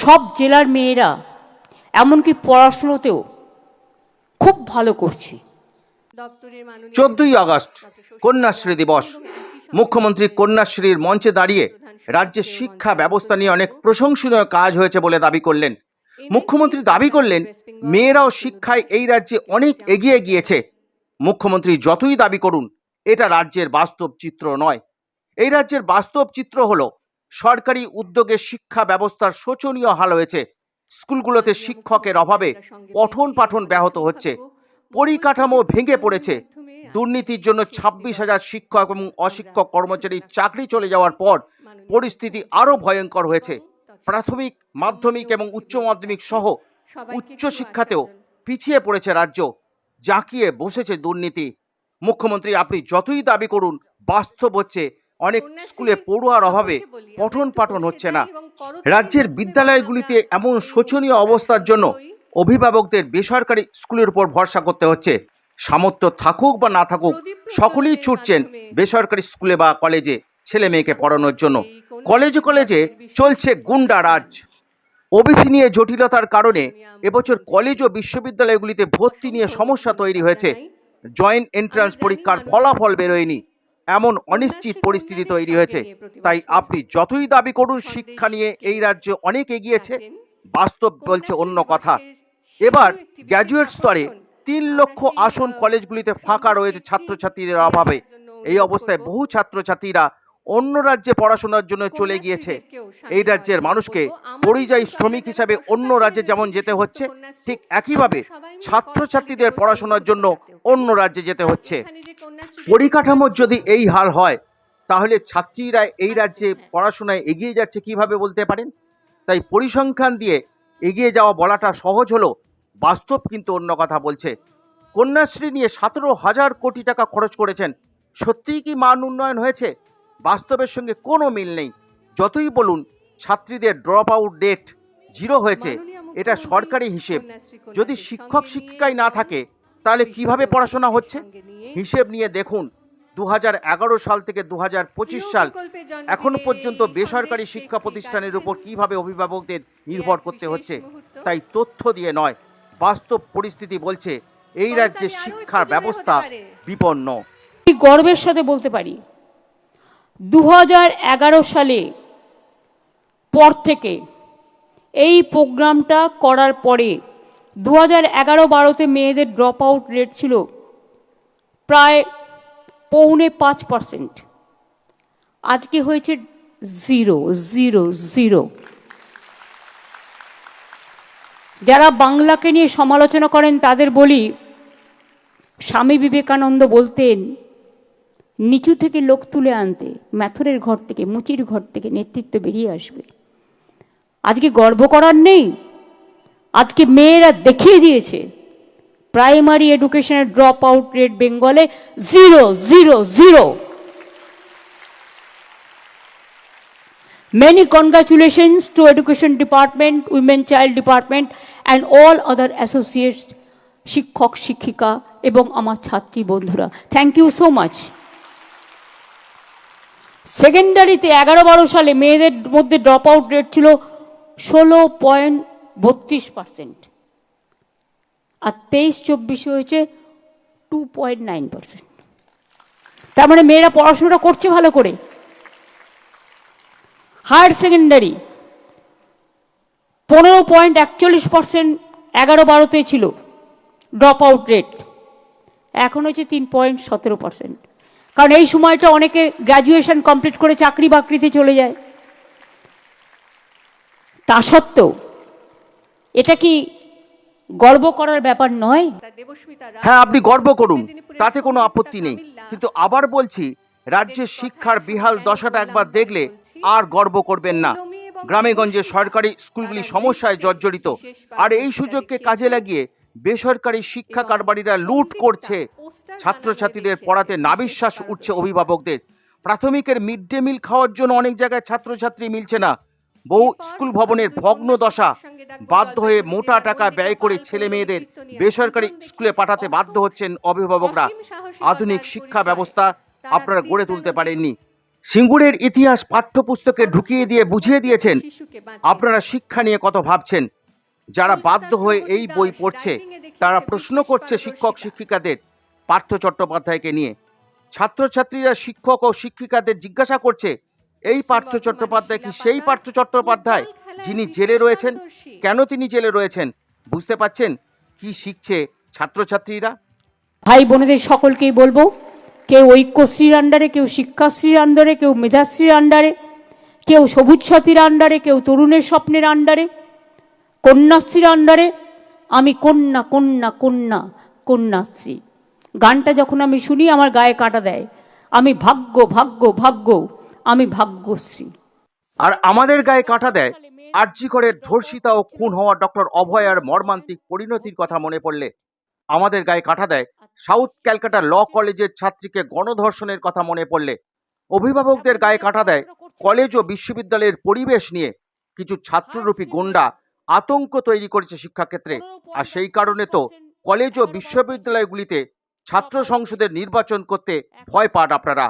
সব জেলার মেয়েরা এমনকি পড়াশুনোতেও খুব ভালো করছে। চোদ্দই আগস্ট কন্যাশ্রী দিবস। মুখ্যমন্ত্রী কন্যাশ্রীর মঞ্চে দাঁড়িয়ে রাজ্যের শিক্ষা ব্যবস্থা নিয়ে অনেক প্রশংসনীয় কাজ হয়েছে বলে দাবি করলেন। মুখ্যমন্ত্রী দাবি করলেন মেয়েরাও শিক্ষায় এই রাজ্যে অনেক এগিয়ে গিয়েছে। মুখ্যমন্ত্রী যতই দাবি করুন এটা রাজ্যের বাস্তব চিত্র নয়। এই রাজ্যের বাস্তব চিত্র হলো সরকারি উদ্যোগে শিক্ষা ব্যবস্থার শোচনীয় হাল হয়েছে। স্কুলগুলোতে শিক্ষকের অভাবে পঠন পাঠন ব্যাহত হচ্ছে। পরিকাঠামো ভেঙে পড়েছে। দুর্নীতির জন্য ছাব্বিশ হাজার শিক্ষক এবং অশিক্ষক কর্মচারীর চাকরি চলে যাওয়ার পর পরিস্থিতি আরও ভয়ঙ্কর হয়েছে। প্রাথমিক মাধ্যমিক এবং উচ্চ মাধ্যমিক সহ উচ্চ শিক্ষাতেও পিছিয়ে পড়েছে রাজ্য। জাঁকিয়ে বসেছে দুর্নীতি। মুখ্যমন্ত্রী আপনি যতই দাবি করুন বাস্তব হচ্ছে অনেক স্কুলে পড়ুয়ার অভাবে পঠন পাঠন হচ্ছে না। রাজ্যের বিদ্যালয়গুলিতে এমন শোচনীয় অবস্থার জন্য অভিভাবকদের বেসরকারি স্কুলের উপর ভরসা করতে হচ্ছে। সামর্থ্য থাকুক বা না থাকুক সকলেই ছুটছেন বেসরকারি স্কুলে বা কলেজে ছেলে মেয়েকে পড়ানোর জন্য। কলেজে কলেজে চলছে গুন্ডা রাজ। ওবিসি নিয়ে জটিলতার কারণে এবছর কলেজ ও বিশ্ববিদ্যালয়গুলিতে ভর্তি নিয়ে সমস্যা তৈরি হয়েছে। জয়েন্ট এন্ট্রান্স পরীক্ষার ফলাফল বেরোয়নি। এমন অনিশ্চিত পরিস্থিতি তৈরি হয়েছে। তাই আপনি যতই দাবি করুন শিক্ষা নিয়ে এই রাজ্য অনেক এগিয়েছে। বাস্তব বলছে অন্য কথা। এবার গ্র্যাজুয়েট স্তরে তিন লক্ষ আসন কলেজগুলিতে ফাঁকা রয়েছে ছাত্রছাত্রীদের অভাবে। এই অবস্থায় বহু ছাত্রছাত্রীরা অন্য রাজ্যে পড়াশোনার জন্য চলে গিয়েছে। এই রাজ্যের মানুষকে পরিযায়ী শ্রমিক হিসাবে অন্য রাজ্যে যেমন যেতে হচ্ছে ঠিক একইভাবে ছাত্রছাত্রীদের পড়াশোনার জন্য অন্য রাজ্যে যেতে হচ্ছে। পরিকাঠামোর যদি এই হাল হয় তাহলে ছাত্রীরা এই রাজ্যে পড়াশোনায় এগিয়ে যাচ্ছে কীভাবে বলতে পারেন? তাই পরিসংখ্যান দিয়ে এগিয়ে যাওয়া বলাটা সহজ হলো বাস্তব কিন্তু অন্য কথা বলছে। কন্যাশ্রী নিয়ে সতেরো হাজার কোটি টাকা খরচ করেছেন। সত্যিই কি মান উন্নয়ন হয়েছে? বাস্তবের সঙ্গে কোনো মিল নেই। যতই বলুন ছাত্রীদের ড্রপ আউট ডেট জিরো হয়েছে এটা সরকারি হিসেব। যদি শিক্ষক শিক্ষিকাই না থাকে তাহলে কীভাবে পড়াশোনা হচ্ছে? হিসেব নিয়ে দেখুন দু হাজার এগারো সাল থেকে দু হাজার পঁচিশ সাল এখনও পর্যন্ত বেসরকারি শিক্ষা প্রতিষ্ঠানের উপর কীভাবে অভিভাবকদের নির্ভর করতে হচ্ছে তাই তথ্য দিয়ে নয় বাস্তব পরিস্থিতি বলছে এই রাজ্যে শিক্ষার ব্যবস্থা বিপন্ন। গর্বের সাথে বলতে পারি দু হাজার এগারো সালে পর থেকে এই প্রোগ্রামটা করার পরে দু হাজার এগারো বারোতে মেয়েদের ড্রপ আউট রেট ছিল প্রায় পৌনে পাঁচ পার্সেন্ট আজকে হয়েছে জিরো জিরো জিরো যারা বাংলাকে নিয়ে সমালোচনা করেন তাদের বলি স্বামী বিবেকানন্দ বলতেন নিচু থেকে লোক তুলে আনতে ম্যাথরের ঘর থেকে মুচির ঘর থেকে নেতৃত্ব বেরিয়ে আসবে। আজকে গর্ব করার নেই। আজকে মেয়েরা দেখিয়ে দিয়েছে। প্রাইমারি এডুকেশনের ড্রপ আউট রেট বেঙ্গলে zero zero zero. Many congratulations to Education Department, Women Child Department and all other associates, শিক্ষক শিক্ষিকা এবং আমার ছাত্রী বন্ধুরা। থ্যাংক ইউ সো মাচ সেকেন্ডারিতে এগারো বারো সালে মেয়েদের মধ্যে ড্রপ আউট রেট ছিল ষোলো পয়েন্ট বত্রিশ পার্সেন্ট আর তেইশ চব্বিশে হয়েছে টু পয়েন্ট নাইন পার্সেন্ট তার মানে মেয়েরা পড়াশোনাটা করছে ভালো করে। হায়ার সেকেন্ডারি পনেরো পয়েন্ট একচল্লিশ পার্সেন্ট এগারো বারোতে ছিল ড্রপ আউট রেট এখন হচ্ছে তিন পয়েন্ট সতেরো পার্সেন্ট কারণ এই সময়টা অনেকে গ্র্যাজুয়েশন কমপ্লিট করে চাকরি বাকরিতে চলে যায়। তা সত্ত্বেও এটা কি গর্ব করার ব্যাপার নয়? হ্যাঁ আপনি গর্ব করুন। তাতে কোনো আপত্তি নেই। কিন্তু আবার বলছি রাজ্যের শিক্ষার বিহাল দশাটা একবার দেখলে আর গর্ব করবেন না। গ্রামে গঞ্জে সরকারি স্কুলগুলি সমস্যায় জর্জরিত। আর এই সুযোগকে কাজে লাগিয়ে বেসরকারি শিক্ষা কারবারিরা লুট করছে ছাত্রছাত্রীদের পড়াতে নাবিশ্বাস উঠছে অভিভাবকদের। প্রাথমিকের মিড ডে মিল খাওয়ার জন্য অনেক জায়গায় ছাত্রছাত্রী মিলছে না। বহু স্কুল ভবনের ভগ্ন দশা বাধ্য হয়ে মোটা টাকা ব্যয় করে ছেলে মেয়েদের বেসরকারি স্কুলে পাঠাতে বাধ্য হচ্ছেন অভিভাবকরা। আধুনিক শিক্ষা ব্যবস্থা আপনারা গড়ে তুলতে পারেননি। সিঙ্গুরের ইতিহাস পাঠ্যপুস্তকে ঢুকিয়ে দিয়ে বুঝিয়ে দিয়েছেন। আপনারা শিক্ষা নিয়ে কত ভাবছেন? যারা বাধ্য হয়ে এই বই পড়ছে তারা প্রশ্ন করছে শিক্ষক শিক্ষিকাদের পার্থ চট্টোপাধ্যায়কে নিয়ে। ছাত্রছাত্রীরা শিক্ষক ও শিক্ষিকাদের জিজ্ঞাসা করছে এই পার্থ চট্টোপাধ্যায় কি সেই পার্থ চট্টোপাধ্যায়? যিনি জেলে রয়েছেন কেন তিনি জেলে রয়েছেন? বুঝতে পাচ্ছেন কি শিখছে ছাত্রছাত্রীরা? ভাই বোনেদের সকলকেই বলব কেউ ঐক্যশ্রীর আন্ডারে কেউ শিক্ষাশ্রীর আন্ডারে কেউ মেধাশ্রীর আন্ডারে কেউ সবুজ সাথীর আন্ডারে কেউ তরুণের স্বপ্নের আন্ডারে কন্যাশ্রীর আন্ডারে, আমি কন্যা কন্যা কন্যা, কন্যাশ্রী। গানটা যখন আমি শুনি, আমার গায়ে কাটা দেয়। আমি ভাগ্য ভাগ্য ভাগ্য, আমি ভাগ্যশ্রী। আর আমাদের গায়ে কাটা দেয়। আর্যিকরের ধর্ষিতা ও খুন হওয়া ডক্টর অভয়ার মর্মান্তিক পরিণতির কথা মনে পড়লে আমাদের গায়ে কাটা দেয়। সাউথ ক্যালকাটা ল কলেজের ছাত্রীকে গণধর্ষণের কথা মনে পড়লে অভিভাবকদের গায়ে কাটা দেয়। কলেজ ও বিশ্ববিদ্যালয়ের পরিবেশ নিয়ে কিছু ছাত্ররূপী গুন্ডা আতঙ্ক তৈরি করেছে শিক্ষাক্ষেত্রে। আর সেই কারণে তো কলেজ ও বিশ্ববিদ্যালয়গুলিতে ছাত্র সংসদের নির্বাচন করতে ভয় পান আপনারা।